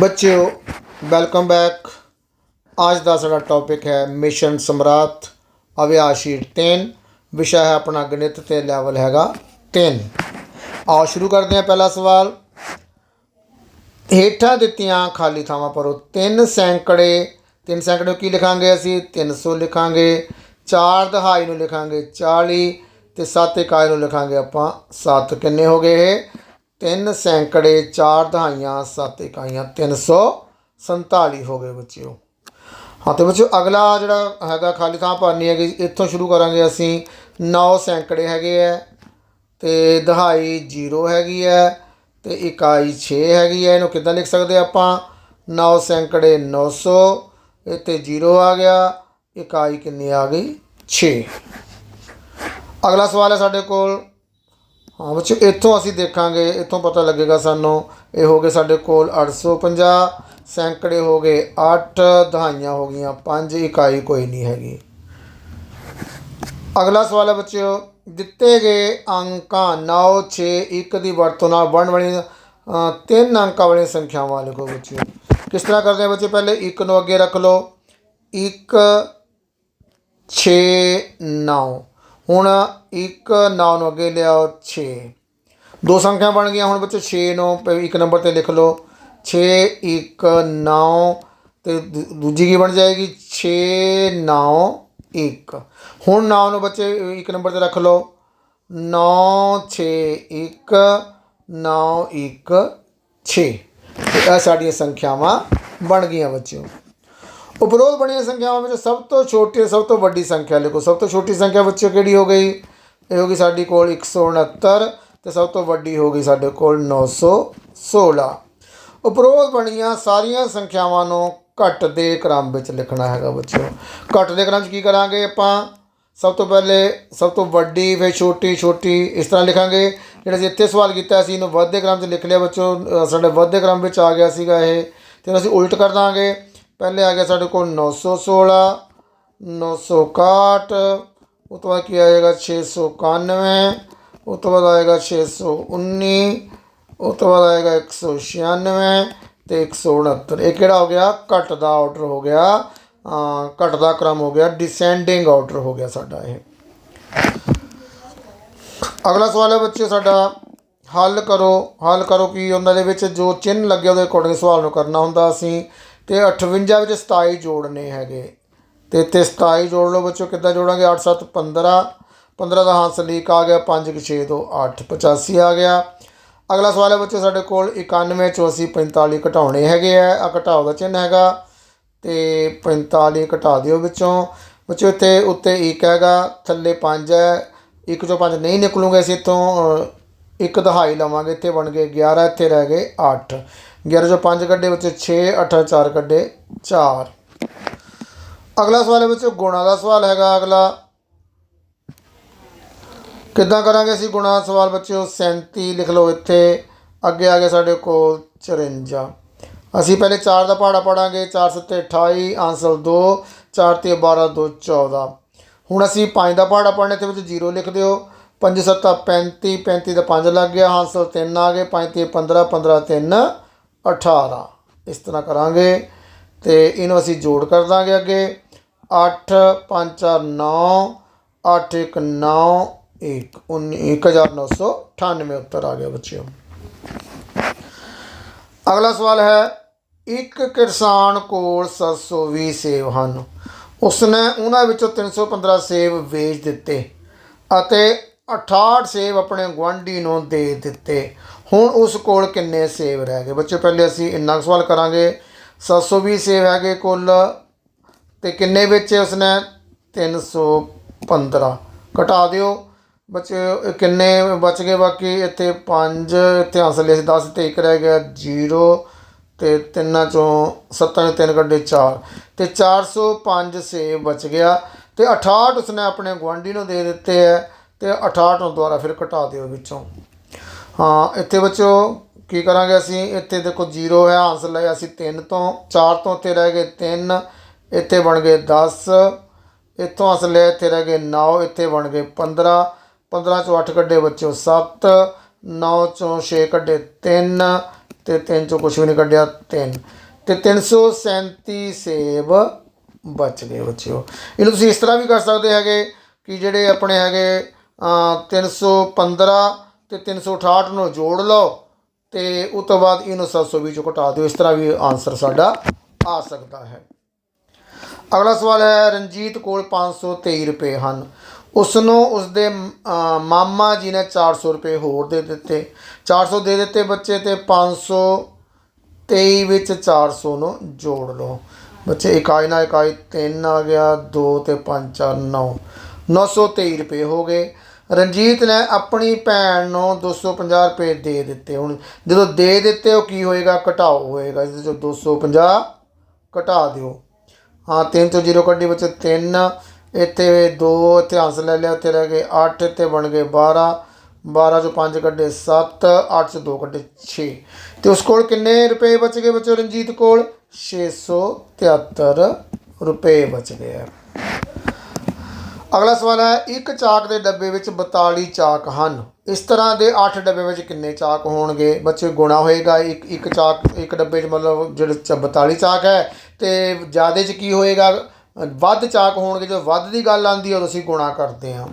ਬੱਚਿਓ welcome back ਅੱਜ ਦਾ ਸਾਡਾ ਟੌਪਿਕ ਹੈ ਮਿਸ਼ਨ ਸਮਰਾਟ ਅਭਿਆਸ ਸ਼ੀਟ 3 ਵਿਸ਼ਾ ਹੈ ਆਪਣਾ ਗਣਿਤ ਤੇ ਲੈਵਲ ਹੈਗਾ 3 ਆਓ ਸ਼ੁਰੂ ਕਰਦੇ ਹਾਂ ਪਹਿਲਾ ਸਵਾਲ। ਹੇਠਾਂ ਦਿੱਤੀਆਂ ਖਾਲੀ ਥਾਵਾਂ ਭਰੋ। ਤਿੰਨ ਸੈਂਕੜੇ ਤਿੰਨ ਸੈਂਕੜੇ ਕੀ ਲਿਖਾਂਗੇ ਅਸੀਂ? 300 ਲਿਖਾਂਗੇ। ਚਾਰ ਦਹਾਈ ਨੂੰ ਲਿਖਾਂਗੇ 40 ਤੇ 7 ਇਕਾਈ ਨੂੰ ਲਿਖਾਂਗੇ ਆਪਾਂ। 7 ਕਿੰਨੇ ਹੋ ਗਏ ਇਹ? ਤਿੰਨ ਸੈਂਕੜੇ ਚਾਰ ਦਹਾਈਆਂ, ਸੱਤ ਇਕਾਈਆਂ 347 ਹੋ ਗਏ ਬੱਚਿਓ। ਹਾਂ, ਤੇ ਬੱਚਿਓ, ਅਗਲਾ ਜਿਹੜਾ ਹੈਗਾ ਖਾਲੀ ਥਾਂ ਭਰਨੀ ਹੈਗੀ, ਇੱਥੋਂ ਸ਼ੁਰੂ ਕਰਾਂਗੇ ਅਸੀਂ। 9 ਸੈਂਕੜੇ ਹੈਗੇ ਹੈ ਤੇ ਦਹਾਈ 0 ਹੈਗੀ ਹੈ ਤੇ ਇਕਾਈ 6 ਹੈਗੀ ਹੈ ਇਹਨੂੰ ਕਿੱਦਾਂ ਲਿਖ ਸਕਦੇ ਆਪਾਂ? 9 ਸੈਂਕੜੇ 900 ਇੱਥੇ 0 ਆ ਗਿਆ, ਇਕਾਈ ਕਿੰਨੀ ਆ ਗਈ? 6 ਅਗਲਾ ਸਵਾਲ ਹੈ ਸਾਡੇ ਕੋਲ। ਹਾਂ ਬੱਚੋ ਇੱਥੋਂ ਅਸੀਂ ਦੇਖਾਂਗੇ, ਇੱਥੋਂ ਪਤਾ ਲੱਗੇਗਾ ਸਾਨੂੰ। ਇਹ ਹੋ ਗਏ ਸਾਡੇ ਕੋਲ 850 ਸੈਂਕੜੇ ਹੋ ਗਏ 8 ਦਹਾਈਆਂ ਹੋ ਗਈਆਂ 5 ਇਕਾਈ ਕੋਈ ਨਹੀਂ ਹੈਗੀ। ਅਗਲਾ ਸਵਾਲ ਹੈ ਬੱਚਿਓ, ਦਿੱਤੇ ਗਏ ਅੰਕਾਂ 9 6 1 ਦੀ ਵਰਤੋਂ ਨਾਲ ਬਣਨ ਵਾਲੀਆਂ ਤਿੰਨ ਅੰਕਾਂ ਵਾਲੀਆਂ ਸੰਖਿਆਵਾਂ ਲਿਖੋ ਬੱਚਿਓ। ਕਿਸ ਤਰ੍ਹਾਂ ਕਰਦੇ ਆ ਬੱਚੇ, ਪਹਿਲੇ 1 ਨੂੰ ਅੱਗੇ ਰੱਖ ਲਓ। 1 6 9 ਹੁਣ 1 9 ਨੂੰ ਅੱਗੇ ਲਿਆਓ 6 ਦੋ ਸੰਖਿਆ ਬਣ ਗਈਆਂ, ਹੁਣ ਬੱਚੋ 6 ਨੂੰ ਪ- ਇੱਕ ਨੰਬਰ ਤੇ ਲਿਖ ਲਓ। 6 1 9 ਤੇ ਦੂ- ਦੂਜੀ ਕੀ ਬਣ ਜਾਏਗੀ? 6 9 1 ਹੁਣ 9 ਨੂੰ ਬੱਚੇ ਇੱਕ ਨੰਬਰ ਤੇ ਰੱਖ ਲਓ। 9 6 1 9 1 6 ਤੇ ਇਹ ਸਾਡੀਆਂ ਸੰਖਿਆਵਾਂ ਬਣ ਗਈਆਂ ਬੱਚਿਓ। ਉਪਰੋਧ ਬਣੀਆਂ ਸੰਖਿਆਵਾਂ ਵਿੱਚ ਸਭ ਤੋਂ ਛੋਟੀ ਸਭ ਤੋਂ ਵੱਡੀ ਸੰਖਿਆ ਲਿਖੋ। ਸਭ ਤੋਂ ਛੋਟੀ ਸੰਖਿਆ ਬੱਚਿਓ ਕਿਹੜੀ ਹੋ ਗਈ? ਇਹ ਹੋ ਗਈ ਸਾਡੀ ਕੋਲ 169 ਤੇ ਸਭ ਤੋਂ ਵੱਡੀ ਹੋ ਗਈ ਸਾਡੇ ਕੋਲ 916 ਉਪਰੋਧ ਬਣੀਆਂ ਸਾਰੀਆਂ ਸੰਖਿਆਵਾਂ ਨੂੰ ਘੱਟ ਦੇ ਕ੍ਰਮ ਵਿੱਚ ਲਿਖਣਾ ਹੈਗਾ ਬੱਚਿਓ। ਘੱਟ ਦੇ ਕ੍ਰਮ 'ਚ ਕੀ ਕਰਾਂਗੇ ਆਪਾਂ? ਸਭ ਤੋਂ ਪਹਿਲੇ ਸਭ ਤੋਂ ਵੱਡੀ, ਫਿਰ ਛੋਟੀ ਛੋਟੀ ਇਸ ਤਰ੍ਹਾਂ ਲਿਖਾਂਗੇ। ਜਿਹੜਾ ਅਸੀਂ ਇੱਥੇ ਸਵਾਲ ਕੀਤਾ ਸੀ, ਇਹਨੂੰ ਵੱਧਦੇ ਕ੍ਰਮ 'ਚ ਲਿਖ ਲਿਆ ਬੱਚੋ ਸਾਡੇ ਵੱਧਦੇ ਕ੍ਰਮ ਵਿੱਚ ਆ ਗਿਆ ਸੀਗਾ ਇਹ। ਤੇ ਅਸੀਂ ਉਲਟ ਕਰ ਦਾਂਗੇ। ਪਹਿਲੇ ਆ ਗਿਆ ਸਾਡੇ ਕੋਲ 916 961 ਉਹ ਤੋਂ ਬਾਅਦ ਕੀ ਆਏਗਾ 691 ਉਹ ਤੋਂ ਬਾਅਦ ਆਏਗਾ 619 ਉਹ ਤੋਂ ਬਾਅਦ ਆਏਗਾ 196 ਤੇ 169 ਇਹ ਕਿਹੜਾ ਹੋ ਗਿਆ? ਘੱਟ ਦਾ ਆਰਡਰ ਹੋ ਗਿਆ। ਅ, ਘੱਟ ਦਾ ਕ੍ਰਮ ਹੋ ਗਿਆ। ਡਿਸੈਂਡਿੰਗ ਆਰਡਰ ਹੋ ਗਿਆ ਸਾਡਾ ਇਹ। ਅਗਲਾ ਸਵਾਲ ਹੈ ਬੱਚੇ ਸਾਡਾ। ਹੱਲ ਕਰੋ। ਹੱਲ ਕਰੋ ਕਿ ਉਹਨਾਂ ਦੇ ਵਿੱਚ? ਜੋ ਚਿੰਨ੍ਹ ਲੱਗਿਆ ਉਹਦੇ ਅਕੋਰਡਿੰਗ ਸਵਾਲ ਨੂੰ ਕਰਨਾ ਹੁੰਦਾ ਅਸੀਂ। ਤੇ 58 ਵਿੱਚ 27 ਜੋੜਨੇ ਹੈਗੇ। ਤੇ ਇੱਥੇ 27 ਜੋੜ ਲਓ ਬੱਚੋ, ਕਿੱਦਾਂ ਜੋੜਾਂਗੇ? 8 7 15 15 ਦਾ ਹਾਂ ਸਲੀਕ ਆ ਗਿਆ 5 6 2 8 85 ਆ ਗਿਆ। ਅਗਲਾ ਸਵਾਲ ਹੈ ਬੱਚੋ, ਸਾਡੇ ਕੋਲ 91 ਚੋਂ ਅਸੀਂ 45 ਘਟਾਉਣੇ ਹੈਗੇ ਆ। ਆ ਘਟਾਓ ਦਾ ਚਿੰਨ੍ਹ ਹੈਗਾ ਤੇ 45 ਘਟਾ ਦਿਓ ਵਿੱਚੋਂ। ਬੱਚੋ, ਇੱਥੇ ਉੱਤੇ 1 ਹੈਗਾ, ਥੱਲੇ 5 ਹੈ। ਇੱਕ ਚੋਂ 5 ਨਹੀਂ ਨਿਕਲੂਗੇ ਅਸੀਂ ਇੱਥੋਂ ਇੱਕ ਦਹਾਈ ਲਵਾਂਗੇ, ਇੱਥੇ ਬਣ ਗਏ 11 ਇੱਥੇ ਰਹਿ ਗਏ 8 11 ਚੋਂ 5 ਕੱਢੇ ਵਿੱਚ 6 8 4 ਕੱਢੇ 4 ਅਗਲਾ ਸਵਾਲ ਹੈ ਵਿੱਚ ਗੁਣਾ ਦਾ ਸਵਾਲ ਹੈਗਾ ਅਗਲਾ। ਕਿੱਦਾਂ ਕਰਾਂਗੇ ਅਸੀਂ ਗੁਣਾ ਦਾ ਸਵਾਲ ਬੱਚਿਓ? 37 ਲਿਖ ਲਓ ਇੱਥੇ। ਅੱਗੇ ਆ ਗਿਆ ਸਾਡੇ ਕੋਲ 54 ਅਸੀਂ ਪਹਿਲੇ 4 ਦਾ ਪਹਾੜਾ ਪੜਾਂਗੇ। 4 7 28 ਆਂਸਰ 2 4 ਤੇ 12 2 14 ਹੁਣ ਅਸੀਂ 5 ਦਾ ਪਹਾੜਾ ਪੜਨੇ ਤੇ ਵਿੱਚ 0 ਲਿਖ ਦਿਓ। 5 7 35 35 ਦਾ 5 ਲੱਗ ਗਿਆ। ਹਾਸਲ 3 ਆ ਗਏ। 5 ਤੇ 15 15 3 18 ਇਸ ਤਰ੍ਹਾਂ ਕਰਾਂਗੇ ਤੇ ਇਹਨੂੰ ਅਸੀਂ ਜੋੜ ਕਰ ਦਾਂਗੇ ਅੱਗੇ। 8 5 4 9 8 1 9 1 1998 ਉੱਤਰ ਆ ਗਿਆ ਬੱਚਿਓ। ਅਗਲਾ ਸਵਾਲ ਹੈ, ਇੱਕ ਕਿਸਾਨ ਕੋਲ 720 ਸੇਬ ਹਨ। ਉਸਨੇ ਉਹਨਾਂ ਵਿੱਚੋਂ 315 ਸੇਬ ਵੇਚ ਦਿੱਤੇ ਅਤੇ 68 ਸੇਬ ਆਪਣੇ ਗੁਆਂਢੀ ਨੂੰ ਦੇ ਦਿੱਤੇ। ਹੁਣ ਉਸ ਕੋਲ ਕਿੰਨੇ ਸੇਵ ਰਹਿ ਗਏ? ਬੱਚੇ, ਪਹਿਲੇ ਅਸੀਂ ਇੰਨਾ ਕੁ ਸਵਾਲ ਕਰਾਂਗੇ। 720 ਸੇਵ ਹੈਗੇ ਕੁੱਲ ਤੇ ਕਿੰਨੇ ਵੇਚੇ ਉਸਨੇ? 315 ਘਟਾ ਦਿਓ। ਬੱਚੇ, ਕਿੰਨੇ ਬਚ ਗਏ ਬਾਕੀ? ਇੱਥੇ 5 ਇੱਥੇ ਹਾਸਲ ਸੀ 10 ਤੇ 1 ਰਹਿ ਗਿਆ 0 ਤੇ ਤਿੰਨਾਂ ਚੋਂ ਸੱਤਾਂ ਚੋਂ ਤਿੰਨ ਕੱਢੇ 4 ਤੇ 405 ਸੇਬ ਬਚ ਗਿਆ। ਤੇ 68 ਉਸਨੇ ਆਪਣੇ ਗੁਆਂਢੀ ਨੂੰ ਦੇ ਦਿੱਤੇ ਹੈ ਤੇ 68 ਨੂੰ ਦੁਬਾਰਾ ਫਿਰ ਘਟਾ ਦਿਓ ਵਿੱਚੋਂ। ਹਾਂ ਇੱਥੇ ਬੱਚੋ ਕੀ ਕਰਾਂਗੇ ਅਸੀਂ? ਇੱਥੇ ਦੇਖੋ 0 ਹੈ ਆਂਸਰ ਲਿਆ ਅਸੀਂ 3 ਤੋਂ 4 ਤੋਂ ਇੱਥੇ ਰਹਿ ਗਏ 3 ਇੱਥੇ ਬਣ ਗਏ 10 ਇੱਥੋਂ ਅਸਲ ਲਿਆ ਇੱਥੇ ਰਹਿ ਗਏ 9 ਇੱਥੇ ਬਣ ਗਏ 15 15 ਚੋਂ 8 ਕੱਢੇ ਬੱਚੋ 7 9 ਚੋਂ 6 ਕੱਢੇ 3 ਤੇ 3 ਚੋਂ ਕੁਝ ਵੀ ਨਹੀਂ ਕੱਢਿਆ 3 ਤੇ 337 ਸੇਬ ਬਚ ਗਏ ਬੱਚਿਓ। ਇਹਨੂੰ ਤੁਸੀਂ ਇਸ ਤਰ੍ਹਾਂ ਵੀ ਕਰ ਸਕਦੇ ਹੈਗੇ ਕਿ ਜਿਹੜੇ ਆਪਣੇ ਹੈਗੇ ਅ, 315 ਤੇ 368 ਨੂੰ ਜੋੜ ਲਓ ਤੇ ਉਸ ਤੋਂ ਬਾਅਦ ਇਹਨੂੰ 720 ਚੋਂ ਘਟਾ ਦਿਓ। ਇਸ ਤਰ੍ਹਾਂ ਵੀ ਆਨਸਰ ਸਾਡਾ ਆ ਸਕਦਾ ਹੈ। ਅਗਲਾ ਸਵਾਲ ਹੈ ਰਣਜੀਤ ਕੋਲ 523 ਰੁਪਏ ਹਨ। ਉਸ ਨੂੰ ਉਸਦੇ ਅ, ਮਾਮਾ ਜੀ ਨੇ 400 ਰੁਪਏ ਹੋਰ ਦੇ ਦਿੱਤੇ। 400 ਦੇ ਦਿੱਤੇ ਬੱਚੇ ਤੇ 523 ਵਿੱਚ 400 ਨੂੰ ਜੋੜ ਲਓ। ਬੱਚੇ ਇਕਾਈ ਨਾਲ ਇਕਾਈ 3 ਆ ਗਿਆ 2 ਤੇ 5 4 9 923 ਰੁਪਏ ਹੋ ਗਏ। ਰਣਜੀਤ ਨੇ ਆਪਣੀ ਭੈਣ ਨੂੰ 250 ਰੁਪਏ ਦੇ ਦਿੱਤੇ। ਹੁਣ ਜਦੋਂ ਦੇ ਦਿੱਤੇ, ਉਹ ਕੀ ਹੋਏਗਾ? ਘਟਾਓ ਹੋਏਗਾ। ਇਸ ਚੋਂ 250 ਘਟਾ ਦਿਓ। ਹਾਂ 3 ਤੋਂ 0 ਕੱਢੀ, ਬੱਚੇ 3 ਇੱਥੇ 2 ਇੱਥੇ ਹੰਸ ਲੈ ਲਿਆ ਇੱਥੇ ਰਹਿ ਗਏ 8 ਇੱਥੇ ਬਣ ਗਏ 12 12 ਚੋਂ 5 ਕੱਢੇ 7 8 ਚੋਂ 2 ਕੱਢੇ 6 ਤੇ ਉਸ ਕੋਲ ਕਿੰਨੇ ਰੁਪਏ ਬਚ ਗਏ ਬੱਚੋ ਰਣਜੀਤ ਕੋਲ? 673 ਰੁਪਏ ਬਚ ਗਏ ਆ। ਅਗਲਾ ਸਵਾਲ ਹੈ, ਇੱਕ ਚਾਕ ਦੇ ਡੱਬੇ ਵਿੱਚ 42 ਚਾਕ ਹਨ। ਇਸ ਤਰ੍ਹਾਂ ਦੇ 8 ਡੱਬੇ ਵਿੱਚ ਕਿੰਨੇ ਚਾਕ ਹੋਣਗੇ? ਬੱਚੇ, ਗੁਣਾ ਹੋਏਗਾ ਇੱਕ ਇੱਕ ਚਾਕ, ਇੱਕ ਡੱਬੇ 'ਚ ਮਤਲਬ ਜਿਹੜੇ ਚ 42 ਚਾਕ ਹੈ ਤੇ ਜਿਆਦੇ 'ਚ ਕੀ ਹੋਏਗਾ? ਵੱਧ ਚਾਕ ਹੋਣਗੇ, ਜਦੋਂ ਵੱਧ ਦੀ ਗੱਲ ਆਂਦੀ ਹੈ ਉਦੋਂ ਅਸੀਂ ਗੁਣਾ ਕਰਦੇ ਹਾਂ।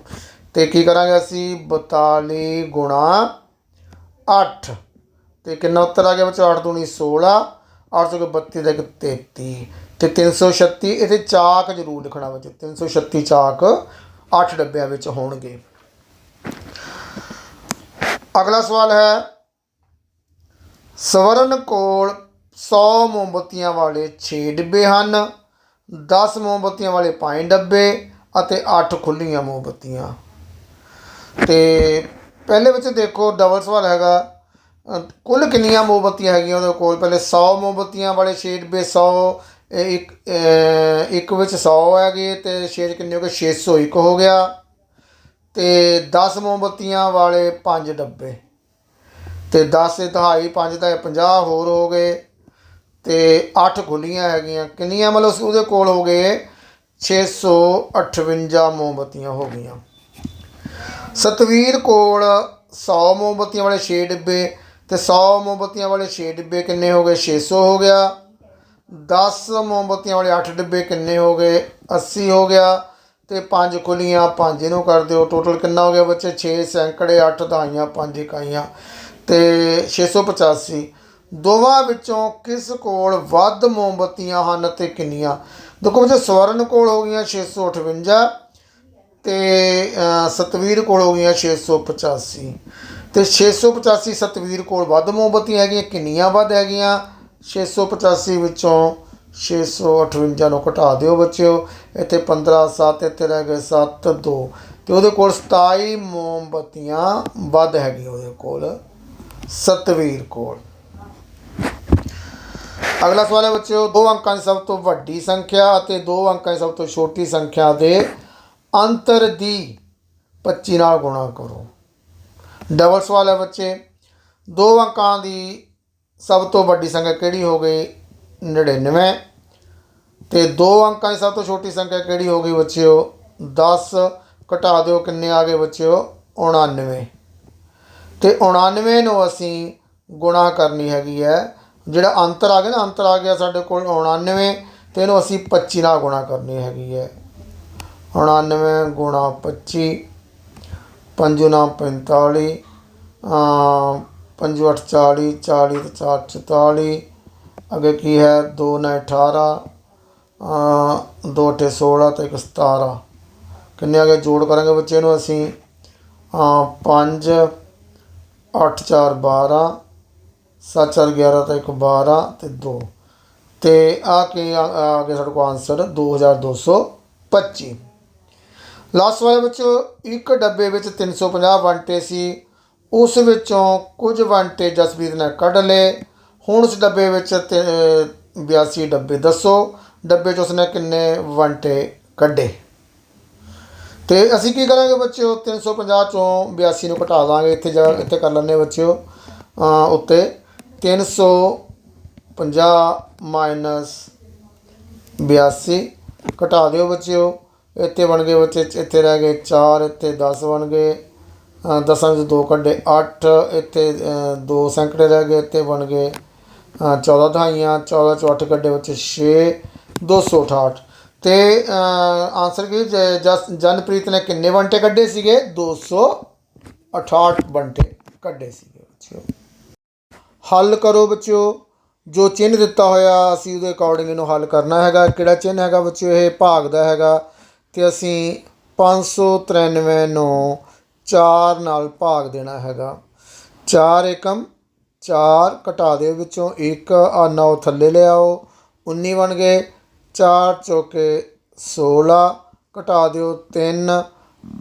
ਤੇ ਕੀ ਕਰਾਂਗੇ ਅਸੀਂ? 42 ਗੁਣਾ 8 ਤੇ ਕਿੰਨਾ ਉੱਤਰ ਆ ਗਿਆ ਬੱਚੋ? 8 ਦੂਣੀ 16 8 32 ਦਾ ਇੱਕ 33 ਤੇ 336 ਇਹਦੇ ਚਾਕ ਜ਼ਰੂਰ ਲਿਖਣਾ ਬੱਚੋ 336 ਚਾਕ 8 ਡੱਬਿਆਂ ਵਿੱਚ ਹੋਣਗੇ। ਅਗਲਾ ਸਵਾਲ ਹੈ, ਸਵਰਨ ਕੋਲ 100 ਮੋਮਬੱਤੀਆਂ ਵਾਲੇ 6 ਡੱਬੇ ਹਨ 10 ਮੋਮਬੱਤੀਆਂ ਵਾਲੇ 5 ਡੱਬੇ ਅਤੇ 8 ਖੁੱਲੀਆਂ ਮੋਮਬੱਤੀਆਂ। ਤੇ ਪਹਿਲੇ ਵਿੱਚ ਦੇਖੋ ਡਬਲ ਸਵਾਲ ਹੈਗਾ ਕੁੱਲ ਕਿੰਨੀਆਂ ਮੋਮਬੱਤੀਆਂ ਹੈਗੀਆਂ ਉਹਦੇ ਕੋਲ? ਪਹਿਲੇ 100 ਮੋਮਬੱਤੀਆਂ ਵਾਲੇ ਛੇ ਡੱਬੇ 100 ਇੱਕ ਇੱਕ ਵਿੱਚ 100 ਹੈਗੇ ਤੇ ਛੇ 'ਚ ਕਿੰਨੇ ਹੋ ਗਏ? 601 ਹੋ ਗਿਆ ਤੇ 10 ਮੋਮਬੱਤੀਆਂ ਵਾਲੇ 5 ਡੱਬੇ। ਤੇ 10 ਤੇ ਦਹਾਈ 5 ਦਾ 50 ਹੋਰ ਹੋ ਗਏ ਤੇ 8 ਖੁੱਲੀਆਂ ਹੈਗੀਆਂ। ਕਿੰਨੀਆਂ ਮਤਲਬ ਉਹਦੇ ਕੋਲ ਹੋ ਗਏ? 658 ਮੋਮਬੱਤੀਆਂ ਹੋ ਗਈਆਂ। ਸਤਵੀਰ ਕੋਲ 100 ਮੋਮਬੱਤੀਆਂ ਵਾਲੇ 6 ਡੱਬੇ ਤੇ 100 ਮੋਮਬੱਤੀਆਂ ਵਾਲੇ 6 ਡੱਬੇ ਕਿੰਨੇ ਹੋ ਗਏ? 600 ਹੋ ਗਿਆ। 10 ਮੋਮਬੱਤੀਆਂ ਵਾਲੇ 8 ਡੱਬੇ ਕਿੰਨੇ ਹੋ ਗਏ? 80 ਹੋ ਗਿਆ ਤੇ 5 ਖੁੱਲੀਆਂ 5 ਇਹਨੂੰ ਕਰ ਦਿਓ। ਟੋਟਲ ਕਿੰਨਾ ਹੋ ਗਿਆ ਬੱਚੇ? 6 ਸੈਂਕੜੇ 8 ਦਹਾਈਆਂ 5 ਇਕਾਈਆਂ। ਤੇ 685 ਦੋਵਾਂ ਵਿੱਚੋਂ ਕਿਸ ਕੋਲ ਵੱਧ ਮੋਮਬੱਤੀਆਂ ਹਨ ਤੇ ਕਿੰਨੀਆਂ? ਦੇਖੋ ਬੱਚੇ ਸਵਰਨ ਕੋਲ ਹੋ ਗਈਆਂ 658 ਤੇ ਅ, ਸਤਵੀਰ ਕੋਲ ਹੋ ਗਈਆਂ 685 ਤੇ 685 ਸਤਵੀਰ ਕੋਲ ਵੱਧ ਮੋਮਬੱਤੀਆਂ ਹੈਗੀਆਂ ਕਿੰਨੀਆਂ ਵੱਧ ਹੈਗੀਆਂ? 685 ਵਿੱਚੋਂ 658 ਨੂੰ ਘਟਾ ਦਿਓ ਬੱਚਿਓ। ਇੱਥੇ 15 7 ਇੱਥੇ ਰਹਿ ਗਏ 7 2 ਤੇ ਉਹਦੇ ਕੋਲ 27 ਮੋਮਬੱਤੀਆਂ ਵੱਧ ਹੈਗੀ ਉਹਦੇ ਕੋਲ। ਸਤਵੀਰ ਕੋਲ। ਅਗਲਾ ਸਵਾਲ ਹੈ ਬੱਚਿਓ, ਦੋ ਅੰਕਾਂ ਦੀ ਸਭ ਤੋਂ ਵੱਡੀ ਸੰਖਿਆ ਅਤੇ ਦੋ ਅੰਕਾਂ ਦੀ ਸਭ ਤੋਂ ਛੋਟੀ ਸੰਖਿਆ ਦੇ ਅੰਤਰ ਦੀ 25 ਨਾਲ ਗੁਣਾ ਕਰੋ। ਡਬਲ ਸਵਾਲ ਹੈ ਬੱਚੇ, ਦੋ ਅੰਕਾਂ ਦੀ ਸਭ ਤੋਂ ਵੱਡੀ ਸੰਖਿਆ ਕਿਹੜੀ ਹੋ ਗਈ? 99 ਤੇ ਦੋ ਅੰਕਾਂ ਦੀ ਸਭ ਤੋਂ ਛੋਟੀ ਸੰਖਿਆ ਕਿਹੜੀ ਹੋ ਗਈ ਬੱਚਿਓ? 10 ਘਟਾ ਦਿਓ ਕਿੰਨੇ ਆ ਗਏ ਬੱਚਿਓ? 99 ਤੇ 99 ਨੂੰ ਅਸੀਂ ਗੁਣਾ ਕਰਨੀ ਹੈਗੀ ਹੈ। ਜਿਹੜਾ ਅੰਤਰ ਆ ਗਿਆ ਨਾ, ਅੰਤਰ ਆ ਗਿਆ ਸਾਡੇ ਕੋਲ 99 ਤੇ ਇਹਨੂੰ ਅਸੀਂ 25 ਨਾਲ ਗੁਣਾ ਕਰਨੀ ਹੈਗੀ ਹੈ। 99 ਗੁਣਾ 25 ਪੰਜੂ ਨਾਮ 45 ਅ, ਪੰਜੂ ਅੱਠ 40 40 ਤੇ ਚਾਰ 44 ਅੱਗੇ ਕੀ ਹੈ? 2 ਨਾਲ 18 ਅ, ਦੋ ਅਠੇ 16 ਤੇ ਇੱਕ 17 ਕਿੰਨੇ ਅੱਗੇ ਜੋੜ ਕਰਾਂਗੇ ਬੱਚੇ ਨੂੰ ਅਸੀਂ? 5 8 4 12 7 4 11 ਤੇ ਇੱਕ 12 ਤੇ 2 ਤੇ ਆ ਕੇ ਆ ਆ ਗਿਆ ਸਾਡੇ ਕੋਲ ਆਨਸਰ 2225 ਲਾਸਟ ਵਾਲੇ ਵਿੱਚ ਇੱਕ ਡੱਬੇ ਵਿੱਚ 350 ਵੰਟੇ ਸੀ। ਉਸ ਵਿੱਚੋਂ ਕੁਝ ਵੰਟੇ ਜਸਪ੍ਰੀਤ ਨੇ ਕੱਢ ਲਏ। ਹੁਣ ਉਸ ਡੱਬੇ ਵਿੱਚ ਤੇ 82 ਡੱਬੇ ਦੱਸੋ ਡੱਬੇ 'ਚ ਉਸਨੇ ਕਿੰਨੇ ਵੰਟੇ ਕੱਢੇ? ਤੇ ਅਸੀਂ ਕੀ ਕਰਾਂਗੇ ਬੱਚਿਓ? 350 ਚੋਂ 82 ਨੂੰ ਘਟਾ ਦਾਂਗੇ ਇੱਥੇ ਜਾ ਇੱਥੇ ਕਰ ਲੈਂਦੇ ਹਾਂ ਬੱਚਿਓ। ਅ, ਉੱਤੇ 350 ਮਾਈਨਸ 82 ਘਟਾ ਦਿਓ ਬੱਚਿਓ। ਇੱਥੇ ਬਣ ਗਏ ਬੱਚੇ ਇੱਥੇ ਰਹਿ ਗਏ 4 ਇੱਥੇ 10 ਬਣ ਗਏ। ਦਸਾਂ ਵਿੱਚ ਦੋ ਕੱਢੇ, ਅੱਠ ਇੱਥੇ ਦੋ ਸੈਂਕੜੇ ਰਹਿ ਗਏ, ਇੱਥੇ ਬਣ ਗਏ। 14 ਦਹਾਈਆਂ 14 ਚੋਂ 8 ਕੱਢੇ ਬੱਚੇ 6 268 ਤੇ ਆਨਸਰ ਕੀ, ਜ- ਜਸ- ਜਨਪ੍ਰੀਤ ਨੇ ਕਿੰਨੇ ਬੰਟੇ ਕੱਢੇ ਸੀਗੇ? 268 ਬੰਟੇ ਕੱਢੇ ਸੀਗੇ, ਬੱਚਿਓ। ਹੱਲ ਕਰੋ, ਬੱਚਿਓ। ਜੋ ਚਿੰਨ੍ਹ ਦਿੱਤਾ ਹੋਇਆ, ਅਸੀਂ ਉਹਦੇ ਅਕੋਰਡਿੰਗ ਇਹਨੂੰ ਹੱਲ ਕਰਨਾ ਹੈਗਾ। ਕਿਹੜਾ ਚਿੰਨ੍ਹ ਹੈਗਾ, ਬੱਚਿਓ? ਇਹ ਭਾਗ ਦਾ ਹੈਗਾ। ਤੇ ਅਸੀਂ 593 ਨੂੰ 4 ਨਾਲ ਭਾਗ ਦੇਣਾ ਹੈਗਾ। 4 ਏਕਮ 4 ਘਟਾ ਦਿਓ ਵਿੱਚੋਂ 1 ਆ 9 ਥੱਲੇ ਲਿਆਓ 19 ਬਣ ਗਏ 4 ਚੌਕੇ 16 ਘਟਾ ਦਿਓ 3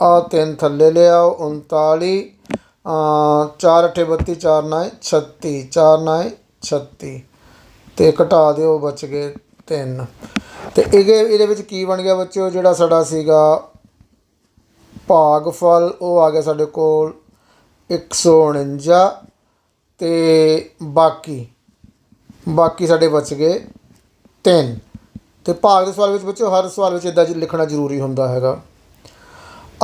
ਆ 3 ਥੱਲੇ ਲਿਆਓ 39 ਆ 4 ਅਠੇ 32 4 9 36 4 9 36 ਤੇ ਘਟਾ ਦਿਓ ਬਚ ਗਏ 3 ਤੇ ਇਹਦੇ ਇਹਦੇ ਵਿੱਚ ਕੀ ਬਣ ਗਿਆ ਬੱਚਿਓ, ਜਿਹੜਾ ਸਾਡਾ ਸੀਗਾ ਭਾਗਫਲ, ਉਹ ਆ ਗਿਆ ਸਾਡੇ ਕੋਲ 149 ਤੇ ਬਾਕੀ ਬਾਕੀ ਸਾਡੇ ਬਚ ਗਏ 3 ਤੇ ਭਾਗ ਦੇ ਸਵਾਲ ਵਿੱਚ ਬੱਚਿਓ, ਹਰ ਸਵਾਲ ਵਿੱਚ ਇਦਾਂ ਲਿਖਣਾ ਜ਼ਰੂਰੀ ਹੁੰਦਾ ਹੈਗਾ।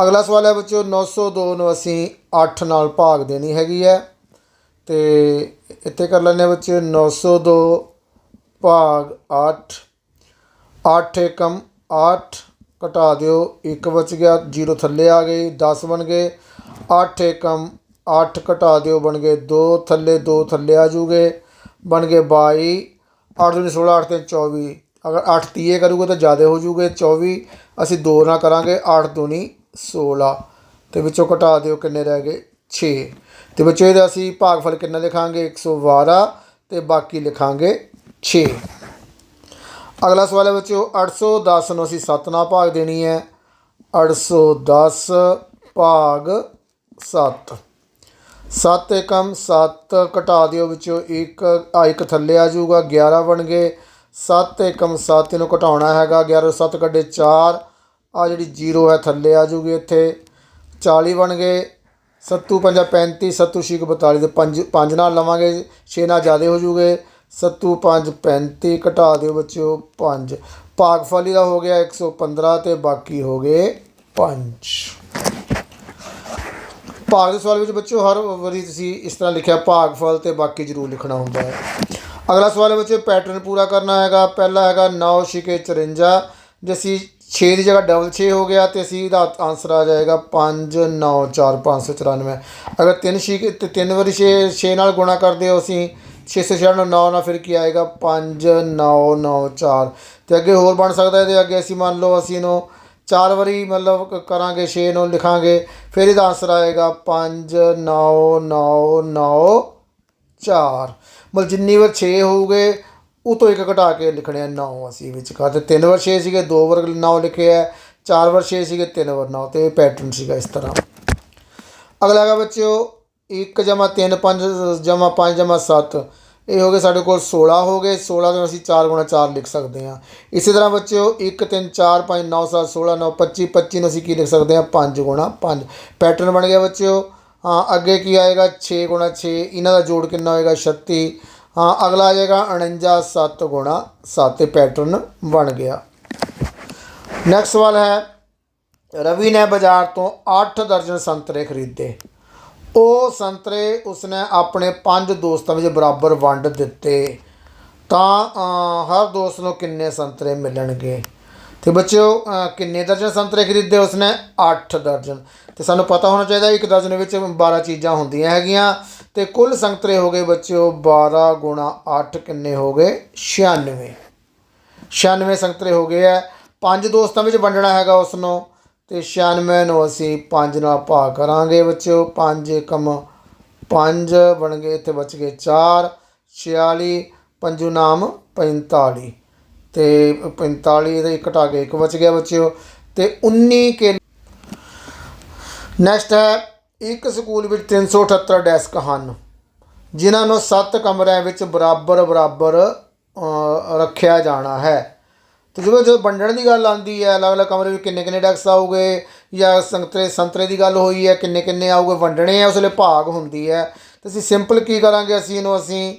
ਅਗਲਾ ਸਵਾਲ ਹੈ ਬੱਚਿਓ 902 ਨੂੰ ਅਸੀਂ 8 ਨਾਲ ਭਾਗ ਦੇਣੀ ਹੈਗੀ ਹੈ। ਤੇ ਇੱਥੇ ਕਰ ਲੈਂਦੇ ਹਾਂ ਬੱਚਿਓ 902 ਭਾਗ 8 8 ਏਕਮ 8 ਘਟਾ ਦਿਓ। 1 ਬਚ ਗਿਆ 0 ਥੱਲੇ ਆ ਗਈ 10 ਬਣ ਗਏ। 8 ਏਕਮ 8 ਘਟਾ ਦਿਓ ਬਣ ਗਏ। 2 ਥੱਲੇ 2 ਥੱਲੇ ਆ ਜੂਗੇ। ਬਣ ਗਏ 22 8 ਦੂਣੀ 16 8 ਤੇ 24 ਅਗਰ 8 ਤੀਏ ਕਰੂਗੇ ਤਾਂ ਜ਼ਿਆਦਾ ਹੋ ਜੂਗੇ। 24 ਅਸੀਂ 2 ਨਾਲ ਕਰਾਂਗੇ। 8 ਦੂਣੀ 16 ਤੇ ਵਿੱਚੋਂ ਘਟਾ ਦਿਓ ਕਿੰਨੇ ਰਹਿ ਗਏ? 6 ਤੇ ਬੱਚੋ ਇਹਦਾ ਅਸੀਂ ਭਾਗਫਲ ਕਿੰਨਾ ਲਿਖਾਂਗੇ? 112 ਤੇ ਬਾਕੀ ਲਿਖਾਂਗੇ 6 ਅਗਲਾ ਸਵਾਲ ਹੈ ਬੱਚਿਓ 810 ਨੂੰ ਅਸੀਂ 7 ਨਾਲ ਭਾਗ ਦੇਣੀ ਹੈ। 810 ਭਾਗ 7 7 ਏਕਮ 7 ਘਟਾ ਦਿਓ ਵਿੱਚੋਂ 1 ਆ ਇੱਕ ਥੱਲੇ ਆ ਜਾਊਗਾ 11 ਬਣ ਗਏ। 7 ਏਕਮ 7 ਇਹਨੂੰ ਘਟਾਉਣਾ ਹੈਗਾ 11 7 ਕੱਢੇ 4 ਆ ਜਿਹੜੀ 0 ਹੈ, ਥੱਲੇ ਆ ਜੂਗੀ ਇੱਥੇ। 40 ਬਣ ਗਏ। ਸੱਤੂ ਪੰਜਾ 35 ਸੱਤੂ ਛਿਕ 42 ਦੇ 5 5 ਨਾਲ ਲਵਾਂਗੇ 6 ਨਾਲ ਜ਼ਿਆਦਾ ਹੋ ਜੂਗੇ ਸੱਤੂ 5 35 ਘਟਾ ਦਿਓ ਬੱਚਿਓ 5 ਭਾਗਫਲੀ ਦਾ ਹੋ ਗਿਆ 115 ਤੇ ਬਾਕੀ ਹੋ ਗਏ 5 ਭਾਗ ਦੇ ਸਵਾਲ ਵਿੱਚ ਬੱਚਿਓ ਹਰ ਵਾਰੀ ਤੁਸੀਂ ਇਸ ਤਰ੍ਹਾਂ ਲਿਖਿਆ ਭਾਗਫਲ ਤੇ ਬਾਕੀ ਜ਼ਰੂਰ ਲਿਖਣਾ ਹੁੰਦਾ ਹੈ। ਅਗਲਾ ਸਵਾਲ ਹੈ ਬੱਚਿਓ ਪੈਟਰਨ ਪੂਰਾ ਕਰਨਾ ਹੈਗਾ। ਪਹਿਲਾ ਹੈਗਾ 9 ਛਿਕੇ 54 ਜੇ ਅਸੀਂ 6 ਦੀ ਜਗ੍ਹਾ ਡਬਲ 6 ਹੋ ਗਿਆ ਤੇ ਅਸੀਂ ਇਹਦਾ ਆਨਸਰ ਆ ਜਾਏਗਾ 5 9 4 594 ਅਗਰ ਤਿੰਨ ਛਿਕ ਤੇ ਤਿੰਨ ਵਾਰੀ 6 6 ਨਾਲ ਗੁਣਾ ਕਰਦੇ ਹੋ ਅਸੀਂ 666 ਨੂੰ 9 ਨਾਲ ਫਿਰ ਕੀ ਆਏਗਾ? 5 9 9 4 ਤੇ ਅੱਗੇ ਹੋਰ ਬਣ ਸਕਦਾ ਇਹਦੇ ਅੱਗੇ। ਅਸੀਂ ਮੰਨ ਲਓ, ਅਸੀਂ ਇਹਨੂੰ ਚਾਰ ਵਾਰੀ ਮਤਲਬ ਕਰਾਂਗੇ 6 ਨੂੰ ਲਿਖਾਂਗੇ। ਫਿਰ ਇਹਦਾ ਆਨਸਰ ਆਏਗਾ 5 9 9 9 4 ਮਤਲਬ ਜਿੰਨੀ ਵਾਰ 6 ਹੋਊਗੇ, ਉਹ ਤੋਂ ਇੱਕ ਘਟਾ ਕੇ ਲਿਖਣੇ ਆ 9 ਅਸੀਂ ਵਿੱਚ ਕਾ ਤੇ ਤਿੰਨ ਵਾਰ 6 ਸੀਗੇ, ਦੋ ਵਾਰ 9 ਲਿਖੇ ਆ। ਚਾਰ ਵਾਰ 6 ਸੀਗੇ, ਤਿੰਨ ਵਾਰ 9 ਤੇ ਇਹ ਪੈਟਰਨ ਸੀਗਾ ਇਸ ਤਰ੍ਹਾਂ। ਅਗਲਾ ਹੈਗਾ ਬੱਚਿਓ 1 ਜਮਾ 3 5 ਜਮਾ 5 ਜਮਾ 7 ਇਹ ਹੋ ਗਏ ਸਾਡੇ ਕੋਲ 16 ਹੋ ਗਏ 16 ਤੋਂ ਅਸੀਂ 4 ਗੁਣਾ 4 ਲਿਖ ਸਕਦੇ ਹਾਂ। ਇਸੇ ਤਰ੍ਹਾਂ ਬੱਚਿਓ 1 3 4 5 9 7 16 9 25 25 ਨੂੰ ਅਸੀਂ ਕੀ ਲਿਖ ਸਕਦੇ ਹਾਂ? 5 ਗੁਣਾ 5 ਪੈਟਰਨ ਬਣ ਗਿਆ ਬੱਚਿਓ। ਹਾਂ, ਅੱਗੇ ਕੀ ਆਏਗਾ? 6 ਗੁਣਾ 6 ਇਹਨਾਂ ਦਾ ਜੋੜ ਕਿੰਨਾ ਹੋਏਗਾ? 36 ਹਾਂ, ਅਗਲਾ ਆ ਜਾਏਗਾ 49 7 ਗੁਣਾ 7 ਤੇ ਪੈਟਰਨ ਬਣ ਗਿਆ। ਨੈਕਸਟ ਸਵਾਲ ਹੈ, ਰਵੀ ਨੇ ਬਾਜ਼ਾਰ ਤੋਂ 8 ਦਰਜਨ ਸੰਤਰੇ ਖਰੀਦੇ। ਉਹ ਸੰਤਰੇ ਉਸਨੇ ਆਪਣੇ ਪੰਜ ਦੋਸਤਾਂ ਵਿੱਚ ਬਰਾਬਰ ਵੰਡ ਦਿੱਤੇ। ਤਾਂ ਹਰ ਦੋਸਤ ਨੂੰ ਕਿੰਨੇ ਸੰਤਰੇ ਮਿਲਣਗੇ? ਤੇ ਬੱਚਿਓ ਕਿੰਨੇ ਦਰਜਨ ਸੰਤਰੇ ਖਰੀਦੇ ਉਸਨੇ? 8 ਦਰਜਨ। ਤੇ ਸਾਨੂੰ ਪਤਾ ਹੋਣਾ ਚਾਹੀਦਾ, ਇੱਕ ਦਰਜਨ ਵਿੱਚ 12 ਚੀਜ਼ਾਂ ਹੁੰਦੀਆਂ ਹੈਗੀਆਂ। ਤੇ ਕੁੱਲ ਸੰਤਰੇ ਹੋ ਗਏ ਬੱਚਿਓ 12 ਗੁਣਾ 8 ਕਿੰਨੇ ਹੋ ਗਏ? 96 96 ਸੰਤਰੇ ਹੋ ਗਏ ਹੈ ਪੰਜ ਦੋਸਤਾਂ ਵਿੱਚ ਵੰਡਣਾ ਹੈਗਾ ਉਸ ਨੂੰ ਤੇ 96 ਨੂੰ ਅਸੀਂ 5 ਨਾਲ ਭਾਗ ਕਰਾਂਗੇ ਬੱਚਿਓ। 5 ਕਮ 5 ਬਣ ਗਏ, ਇੱਥੇ ਬਚ ਗਏ 4 46 ਪੰਜੂ ਨਾਮ 45 ਤੇ 45 ਦੇ ਇੱਕ ਘਟਾ ਕੇ ਇੱਕ ਬਚ ਗਿਆ ਬੱਚਿਓ। ਤੇ 19 ਕੇ ਨੈਕਸਟ ਹੈ, ਇੱਕ ਸਕੂਲ ਵਿੱਚ 378 ਡੈਸਕ ਹਨ, ਜਿਨ੍ਹਾਂ ਨੂੰ 7 ਕਮਰਿਆਂ ਵਿੱਚ ਬਰਾਬਰ ਬਰਾਬਰ ਰੱਖਿਆ ਜਾਣਾ ਹੈ। ਤੇ ਜਦੋਂ ਜਦੋਂ ਵੰਡਣ ਦੀ ਗੱਲ ਆਉਂਦੀ ਹੈ ਅਲੱਗ-ਅਲੱਗ ਕਮਰੇ ਵਿੱਚ ਕਿੰਨੇ ਕਿੰਨੇ ਡੈਸਕ ਆਉਗੇ ਜਾਂ ਸੰਤਰੇ ਸੰਤਰੇ ਦੀ ਗੱਲ ਹੋਈ ਹੈ ਕਿੰਨੇ ਕਿੰਨੇ ਆਉਗੇ, ਵੰਡਣੇ ਆ, ਉਸ ਵੇਲੇ ਭਾਗ ਹੁੰਦੀ ਹੈ। ਤੇ ਅਸੀਂ ਸਿੰਪਲ ਕੀ ਕਰਾਂਗੇ ਅਸੀਂ ਇਹਨੂੰ? ਅਸੀਂ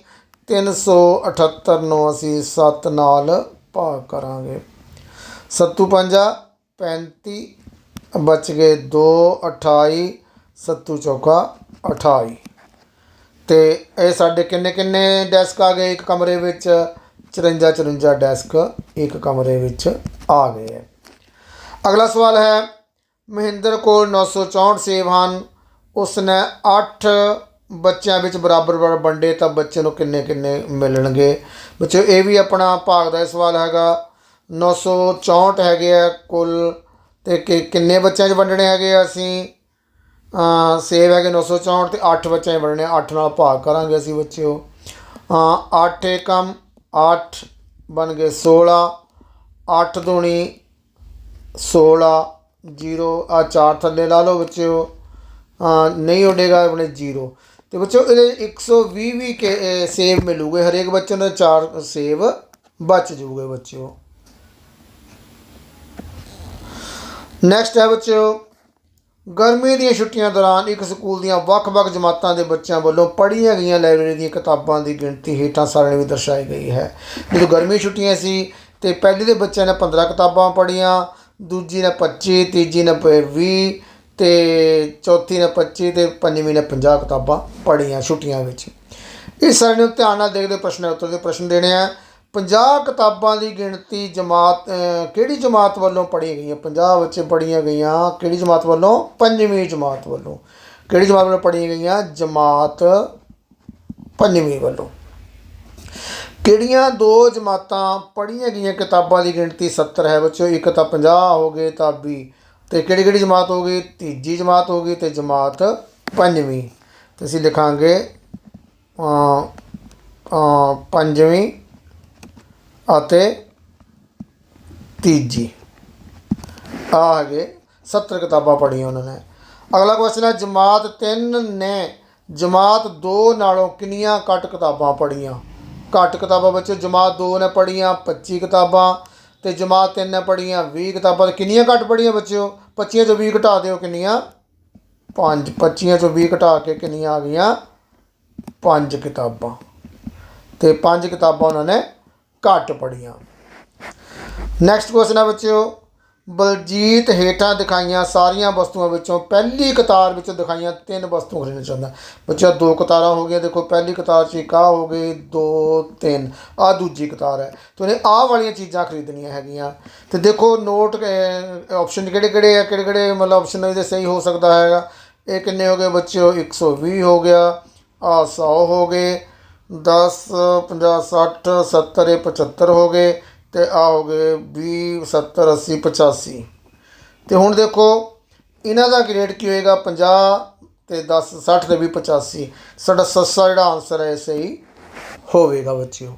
378 ਨੂੰ ਅਸੀਂ 7 ਨਾਲ ਭਾਗ ਕਰਾਂਗੇ। ਸੱਤੂ ਪੰਜਾ 35 ਬਚ ਗਏ 2 28 ਸੱਤੂ ਚੌਕਾ 28 ਤੇ ਇਹ ਸਾਡੇ ਕਿੰਨੇ ਕਿੰਨੇ ਡੈਸਕ ਆ ਗਏ ਇੱਕ ਕਮਰੇ ਵਿੱਚ? 54 54 ਡੈਸਕ ਇੱਕ ਕਮਰੇ ਵਿੱਚ ਆ ਗਏ ਹੈ। ਅਗਲਾ ਸਵਾਲ ਹੈ, ਮਹਿੰਦਰ ਕੋਲ 964 ਸੇਬ ਹਨ ਉਸ ਨੇ 8 ਬੱਚਿਆਂ ਵਿੱਚ ਬਰਾਬਰ ਬਰਾਬਰ ਵੰਡੇ ਤਾਂ ਬੱਚੇ ਨੂੰ ਕਿੰਨੇ ਕਿੰਨੇ ਮਿਲਣਗੇ? ਬੱਚੇ ਇਹ ਵੀ ਆਪਣਾ ਭਾਗ ਦਾ ਹੀ ਸਵਾਲ ਹੈਗਾ। 964 ਹੈਗੇ ਆ ਕੁੱਲ ਤੇ ਕਿੰਨੇ ਬੱਚਿਆਂ 'ਚ ਵੰਡਣੇ ਹੈਗੇ ਆ ਅਸੀਂ? ਅ, ਸੇਬ ਹੈਗੇ 964 ਤੇ 8 ਬੱਚਿਆਂ 'ਚ ਵੰਡਣੇ 8 ਨਾਲ ਭਾਗ ਕਰਾਂਗੇ ਅਸੀਂ ਬੱਚਿਓ। ਅ 8 ਏਕਮ 8 ਬਣ ਗਏ 16 8 ਦੂਣੀ 16 0 ਆ 4 ਥੱਲੇ ਲਾ ਲਓ ਬੱਚਿਓ। ਨਹੀਂ ਉੱਡੇਗਾ ਆਪਣੇ 0 ਤੇ ਬੱਚਿਓ ਇਹਦੇ 120 ਵੀ ਕੇ ਅ, ਸੇਬ ਮਿਲੂਗੇ। ਹਰੇਕ ਬੱਚੇ ਨੂੰ 4 ਸੇਬ ਬਚ ਜੂਗੇ ਬੱਚਿਓ। ਨੈਕਸਟ ਹੈ ਬੱਚਿਓ। ਗਰਮੀ ਦੀਆਂ ਛੁੱਟੀਆਂ ਦੌਰਾਨ ਇੱਕ ਸਕੂਲ ਦੀਆਂ ਵੱਖ-ਵੱਖ ਜਮਾਤਾਂ ਦੇ ਬੱਚਿਆਂ ਵੱਲੋਂ ਪੜ੍ਹੀਆਂ ਗਈਆਂ ਲਾਇਬ੍ਰੇਰੀ ਦੀਆਂ ਕਿਤਾਬਾਂ ਦੀ ਗਿਣਤੀ ਹੇਠਾਂ ਸਾਰਣੀ ਵਿੱਚ ਦਰਸਾਈ ਗਈ ਹੈ। ਜਦੋਂ ਗਰਮੀ ਛੁੱਟੀਆਂ ਸੀ ਤੇ ਪਹਿਲੀ ਦੇ ਬੱਚਿਆਂ ਨੇ 15 ਕਿਤਾਬਾਂ ਪੜ੍ਹੀਆਂ, ਦੂਜੀ ਨੇ 25 ਤੀਜੀ ਨੇ 20 ਤੇ ਚੌਥੀ ਨੇ 25 ਤੇ ਪੰਜਵੀਂ ਨੇ 50 ਕਿਤਾਬਾਂ ਪੜ੍ਹੀਆਂ ਛੁੱਟੀਆਂ ਵਿੱਚ। ਇਸ ਸਾਰਣੀ ਨੂੰ ਧਿਆਨ ਨਾਲ ਦੇਖਦੇ ਪ੍ਰਸ਼ਨ ਉੱਤਰ ਦੇ ਪ੍ਰਸ਼ਨ ਦੇਣੇ ਆ। 50 ਕਿਤਾਬਾਂ ਦੀ ਗਿਣਤੀ ਜਮਾਤ ਕਿਹੜੀ ਜਮਾਤ ਵੱਲੋਂ ਪੜ੍ਹੀਆਂ ਗਈਆਂ? 50 ਬੱਚੇ ਪੜ੍ਹੀਆਂ ਗਈਆਂ, ਕਿਹੜੀ ਜਮਾਤ ਵੱਲੋਂ? ਪੰਜਵੀਂ ਜਮਾਤ ਵੱਲੋਂ। ਕਿਹੜੀ ਜਮਾਤ ਵੱਲੋਂ ਪੜ੍ਹੀਆਂ ਗਈਆਂ? ਜਮਾਤ ਪੰਜਵੀਂ ਵੱਲੋਂ। ਕਿਹੜੀਆਂ ਦੋ ਜਮਾਤਾਂ ਪੜ੍ਹੀਆਂ ਗਈਆਂ ਕਿਤਾਬਾਂ ਦੀ ਗਿਣਤੀ? 70 ਹੈ ਬੱਚਿਓ, ਇੱਕ ਤਾਂ 50 ਹੋ ਗਏ ਤਾਂ 20 ਤੇ ਕਿਹੜੀ ਕਿਹੜੀ ਜਮਾਤ ਹੋ ਗਈ? ਤੀਜੀ ਜਮਾਤ ਹੋ ਗਈ ਤੇ ਜਮਾਤ ਪੰਜਵੀਂ। ਤੇ ਅਸੀਂ ਲਿਖਾਂਗੇ ਪੰਜਵੀਂ ਅਤੇ ਤੀਜੀ। ਆ ਹੈਗੇ 70 ਕਿਤਾਬਾਂ ਪੜ੍ਹੀਆਂ ਉਹਨਾਂ ਨੇ। ਅਗਲਾ ਕੁਐਸਚਨ ਹੈ, ਜਮਾਤ 3 ਨੇ, ਜਮਾਤ 2 ਨਾਲੋਂ ਕਿੰਨੀਆਂ ਘੱਟ ਕਿਤਾਬਾਂ ਪੜ੍ਹੀਆਂ? ਘੱਟ ਕਿਤਾਬਾਂ ਬੱਚੇ ਜਮਾਤ 2 ਨੇ ਪੜ੍ਹੀਆਂ 25 ਕਿਤਾਬਾਂ, ਤੇ ਜਮਾਤ 3 ਨੇ ਪੜ੍ਹੀਆਂ 20 ਕਿਤਾਬਾਂ, ਤੇ ਕਿੰਨੀਆਂ ਘੱਟ ਪੜ੍ਹੀਆਂ ਬੱਚਿਓ? 25 ਚੋਂ 20 ਘਟਾ ਦਿਓ ਕਿੰਨੀਆਂ? 5 25 ਚੋਂ 20 ਘਟਾ ਕੇ ਕਿੰਨੀਆਂ ਆ ਗਈਆਂ? 5 ਕਿਤਾਬਾਂ। ਤੇ 5 ਕਿਤਾਬਾਂ ਉਹਨਾਂ ਨੇ ਘੱਟ ਪੜ੍ਹੀਆਂ। ਨੈਕਸਟ ਕੁਐਸਚਨ ਹੈ ਬੱਚਿਓ, ਬਲਜੀਤ ਹੇਠਾਂ ਦਿਖਾਈਆਂ ਸਾਰੀਆਂ ਵਸਤੂਆਂ ਵਿੱਚੋਂ ਪਹਿਲੀ ਕਤਾਰ ਵਿੱਚ ਦਿਖਾਈਆਂ ਤਿੰਨ ਵਸਤੂਆਂ ਖਰੀਦਣਾ ਚਾਹੁੰਦਾ। ਬੱਚਾ ਦੋ ਕਤਾਰਾਂ ਹੋ ਗਈਆਂ, ਦੇਖੋ ਪਹਿਲੀ ਕਤਾਰ 'ਚ ਇੱਕ ਆਹ ਹੋ ਗਈ, ਦੋ, ਤਿੰਨ, ਆ ਦੂਜੀ ਕਤਾਰ ਹੈ। ਤੇ ਉਹਨੇ ਆਹ ਵਾਲੀਆਂ ਚੀਜ਼ਾਂ ਖਰੀਦਣੀਆਂ ਹੈਗੀਆਂ। ਤੇ ਦੇਖੋ ਨੋਟ ਆਪਸ਼ਨ ਕਿਹੜੇ ਕਿਹੜੇ ਆ, ਕਿਹੜੇ ਕਿਹੜੇ ਮਤਲਬ ਆਪਸ਼ਨ ਇਹਦੇ ਸਹੀ ਹੋ ਸਕਦਾ ਹੈਗਾ। ਇਹ ਕਿੰਨੇ ਹੋ ਗਏ ਬੱਚਿਓ? 120 ਹੋ ਗਿਆ ਆ 100 ਹੋ ਗਏ ਦਸ, ਪੰਜਾਹ, ਸੱਠ, ਸੱਤਰ ਇਹ 75 ਹੋ ਗਏ ਅਤੇ ਆਹ ਹੋ ਗਏ ਵੀਹ, ਸੱਤਰ, ਅੱਸੀ, ਪਚਾਸੀ। ਅਤੇ ਹੁਣ ਦੇਖੋ, ਇਹਨਾਂ ਦਾ ਗ੍ਰੇਡ ਕੀ ਹੋਏਗਾ? 50 ਤੇ 10 60 ਤੇ ਵੀ 85 ਸਾਡਾ ਸੱਸਾ ਜਿਹੜਾ ਆਨਸਰ ਹੈ, ਇਹ ਸਹੀ ਹੋਵੇਗਾ ਬੱਚਿਓ।